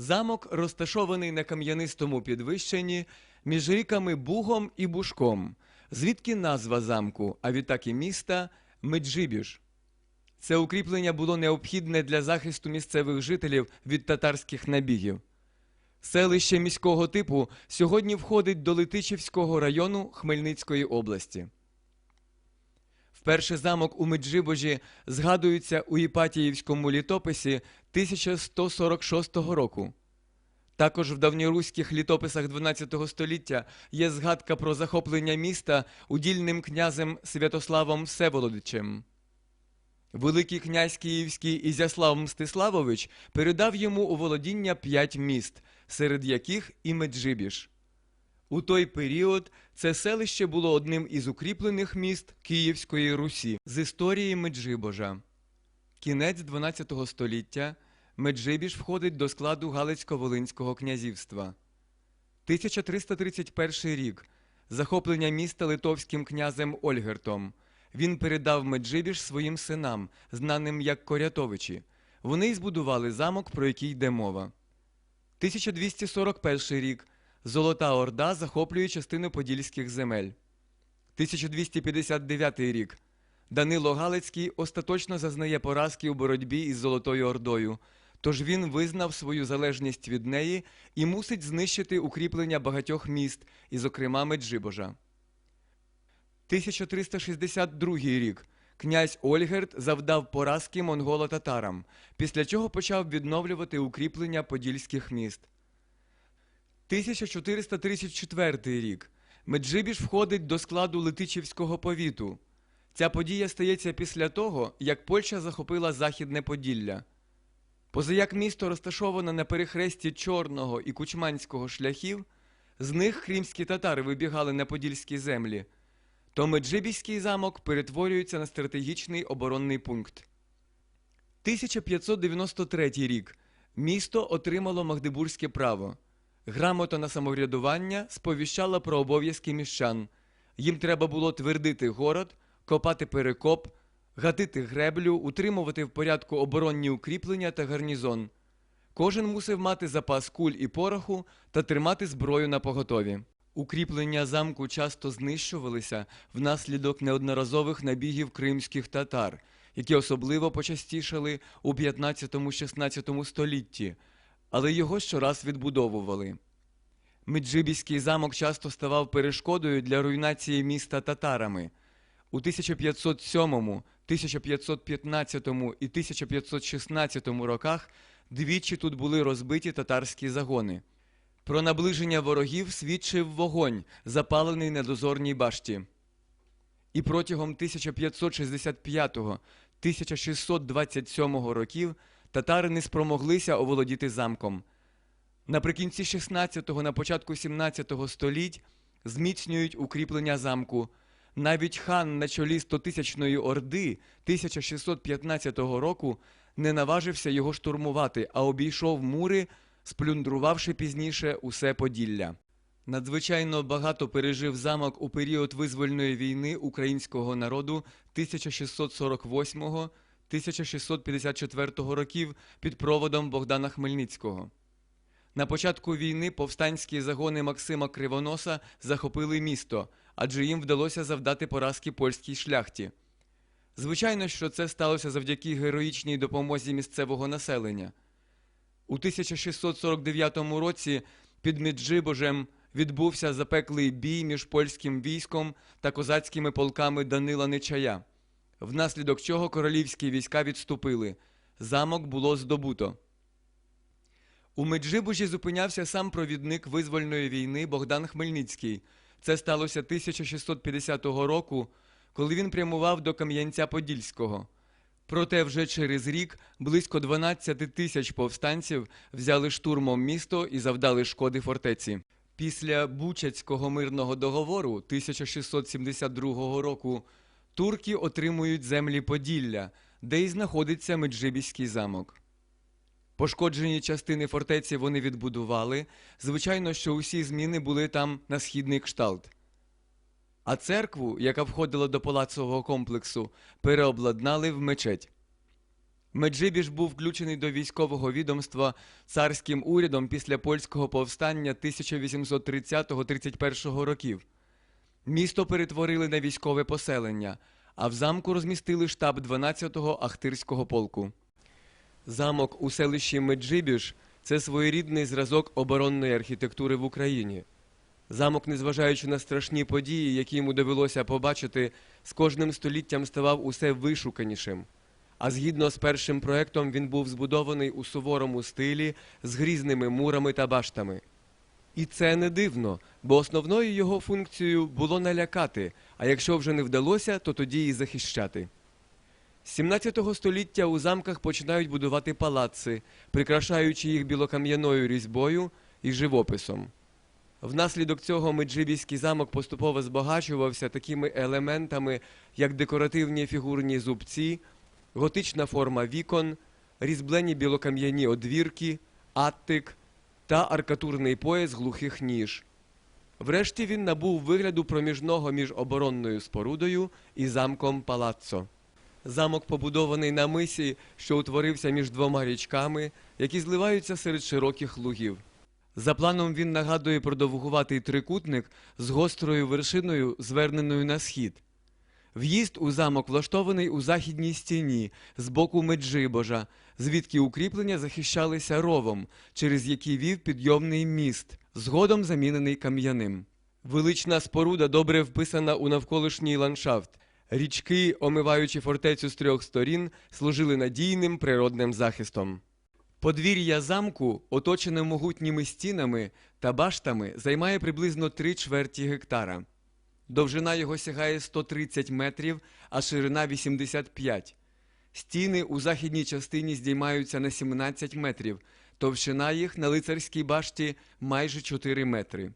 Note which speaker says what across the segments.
Speaker 1: Замок розташований на кам'янистому підвищенні між ріками Бугом і Бушком, звідки назва замку, а відтак і міста Меджибіж. Це укріплення було необхідне для захисту місцевих жителів від татарських набігів. Селище міського типу сьогодні входить до Летичівського району Хмельницької області. Вперше замок у Меджибожі згадується у Іпатіївському літописі 1146 року. Також в давньоруських літописах XII століття є згадка про захоплення міста удільним князем Святославом Всеволодичем. Великий князь Київський Ізяслав Мстиславович передав йому у володіння п'ять міст, серед яких і Меджибіж. У той період це селище було одним із укріплених міст Київської Русі з історії Меджибожа. Кінець XII століття Меджибіж входить до складу Галицько-Волинського князівства. 1331 рік захоплення міста литовським князем Ольгертом. Він передав Меджибіж своїм синам, знаним як Корятовичі. Вони й збудували замок, про який йде мова. 1241 рік Золота Орда захоплює частину подільських земель. 1259 рік Данило Галицький остаточно зазнає поразки у боротьбі із Золотою Ордою, тож він визнав свою залежність від неї і мусить знищити укріплення багатьох міст, і, зокрема, Меджибожа. 1362 рік князь Ольгерт завдав поразки монголо-татарам, після чого почав відновлювати укріплення подільських міст. 1434 рік Меджибіж входить до складу Летичівського повіту. Ця подія стається після того, як Польща захопила Західне Поділля. Позаяк місто розташоване на перехресті Чорного і Кучманського шляхів, з них кримські татари вибігали на подільські землі, то Меджибіський замок перетворюється на стратегічний оборонний пункт. 1593 рік місто отримало Магдебурзьке право. Грамота на самоврядування сповіщала про обов'язки міщан. Їм треба було твердити город, копати перекоп, гатити греблю, утримувати в порядку оборонні укріплення та гарнізон. Кожен мусив мати запас куль і пороху та тримати зброю на поготові. Укріплення замку часто знищувалися внаслідок неодноразових набігів кримських татар, які особливо почастішали у 15-16 столітті, але його щораз відбудовували. Меджибіський замок часто ставав перешкодою для руйнації міста татарами. У 1507, 1515 і 1516 роках двічі тут були розбиті татарські загони. Про наближення ворогів свідчив вогонь, запалений на дозорній башті. І протягом 1565-1627 років татари не спромоглися оволодіти замком. Наприкінці 16-го, на початку 17-го століть зміцнюють укріплення замку. Навіть хан на чолі 100-тисячної орди 1615 року не наважився його штурмувати, а обійшов мури, сплюндрувавши пізніше усе Поділля. Надзвичайно багато пережив замок у період визвольної війни українського народу 1648-1654 років під проводом Богдана Хмельницького. На початку війни повстанські загони Максима Кривоноса захопили місто, адже їм вдалося завдати поразки польській шляхті. Звичайно, що це сталося завдяки героїчній допомозі місцевого населення. У 1649 році під Меджибожем відбувся запеклий бій між польським військом та козацькими полками Данила Нечая, внаслідок чого королівські війська відступили. Замок було здобуто. У Меджибужі зупинявся сам провідник визвольної війни Богдан Хмельницький. Це сталося 1650 року, коли він прямував до Кам'янця-Подільського. Проте вже через рік близько 12 тисяч повстанців взяли штурмом місто і завдали шкоди фортеці. Після Бучацького мирного договору 1672 року турки отримують землі Поділля, де й знаходиться Меджибіський замок. Пошкоджені частини фортеці вони відбудували. Звичайно, що усі зміни були там на східний кшталт. А церкву, яка входила до палацового комплексу, переобладнали в мечеть. Меджибіж був включений до військового відомства царським урядом після польського повстання 1830-31 років. Місто перетворили на військове поселення, а в замку розмістили штаб 12-го Ахтирського полку. Замок у селищі Меджибіж це своєрідний зразок оборонної архітектури в Україні. Замок, незважаючи на страшні події, які йому довелося побачити, з кожним століттям ставав усе вишуканішим. А згідно з першим проектом він був збудований у суворому стилі з грізними мурами та баштами. І це не дивно, бо основною його функцією було налякати, а якщо вже не вдалося, то тоді і захищати. З 17 століття у замках починають будувати палаци, прикрашаючи їх білокам'яною різьбою і живописом. Внаслідок цього Меджибіський замок поступово збагачувався такими елементами, як декоративні фігурні зубці, готична форма вікон, різьблені білокам'яні одвірки, аттик та аркатурний пояс глухих ніж. Врешті він набув вигляду проміжного між оборонною спорудою і замком Палаццо. Замок побудований на мисі, що утворився між двома річками, які зливаються серед широких лугів. За планом він нагадує продовгуватий трикутник з гострою вершиною, зверненою на схід. В'їзд у замок влаштований у західній стіні з боку Меджибожа, звідки укріплення захищалися ровом, через який вів підйомний міст, згодом замінений кам'яним. Велична споруда добре вписана у навколишній ландшафт. Річки, омиваючи фортецю з трьох сторін, служили надійним природним захистом. Подвір'я замку, оточене могутніми стінами та баштами, займає приблизно три чверті гектара. Довжина його сягає 130 метрів, а ширина 85. Стіни у західній частині здіймаються на 17 метрів, товщина їх на лицарській башті майже 4 метри.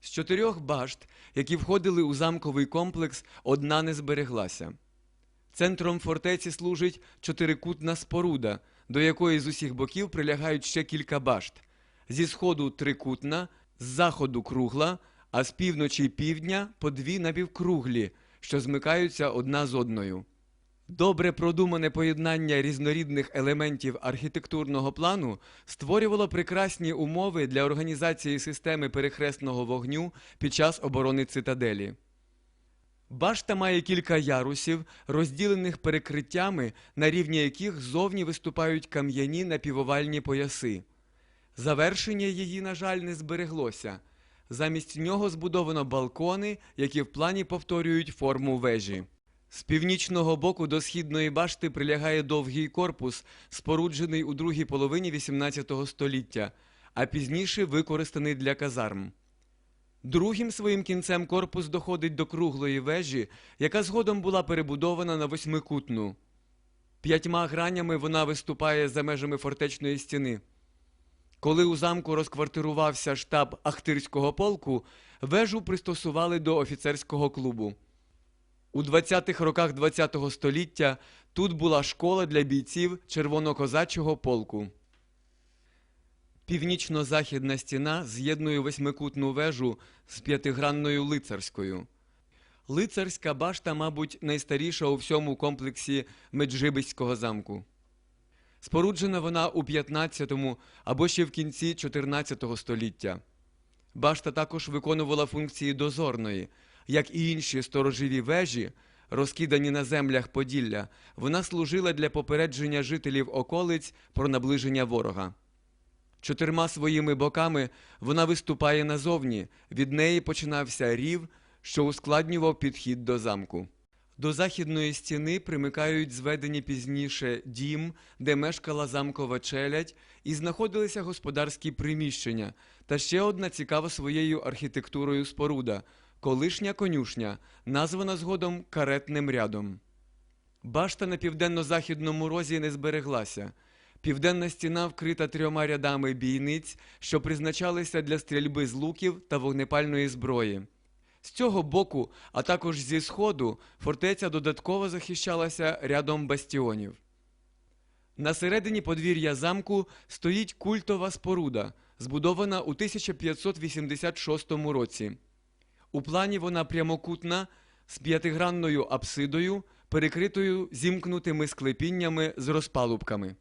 Speaker 1: З чотирьох башт, які входили у замковий комплекс, одна не збереглася. Центром фортеці служить чотирикутна споруда, до якої з усіх боків прилягають ще кілька башт. Зі сходу трикутна, з заходу кругла, а з півночі й півдня по дві напівкруглі, що змикаються одна з одною. Добре продумане поєднання різнорідних елементів архітектурного плану створювало прекрасні умови для організації системи перехресного вогню під час оборони цитаделі. Башта має кілька ярусів, розділених перекриттями, на рівні яких зовні виступають кам'яні напівовальні пояси. Завершення її, на жаль, не збереглося. Замість нього збудовано балкони, які в плані повторюють форму вежі. З північного боку до східної башти прилягає довгий корпус, споруджений у другій половині XVIII століття, а пізніше використаний для казарм. Другим своїм кінцем корпус доходить до круглої вежі, яка згодом була перебудована на восьмикутну. П'ятьма гранями вона виступає за межами фортечної стіни. Коли у замку розквартирувався штаб Ахтирського полку, вежу пристосували до офіцерського клубу. У 20-х роках ХХ століття тут була школа для бійців червонокозачого полку. Північно-західна стіна з'єднує восьмикутну вежу з п'ятигранною лицарською. Лицарська башта, мабуть, найстаріша у всьому комплексі Меджибиського замку. Споруджена вона у 15-му або ще в кінці 14 століття. Башта також виконувала функції дозорної, як і інші сторожові вежі, розкидані на землях Поділля, вона служила для попередження жителів околиць про наближення ворога. Чотирма своїми боками вона виступає назовні, від неї починався рів, що ускладнював підхід до замку. До західної стіни примикають зведені пізніше дім, де мешкала замкова челядь, і знаходилися господарські приміщення, та ще одна цікава своєю архітектурою споруда колишня конюшня, названа згодом каретним рядом. Башта на південно-західному розі не збереглася. Південна стіна вкрита трьома рядами бійниць, що призначалися для стрільби з луків та вогнепальної зброї. З цього боку, а також зі сходу, фортеця додатково захищалася рядом бастіонів. На середині подвір'я замку стоїть культова споруда, збудована у 1586 році. У плані вона прямокутна з п'ятигранною апсидою, перекритою зімкнутими склепіннями з розпалубками.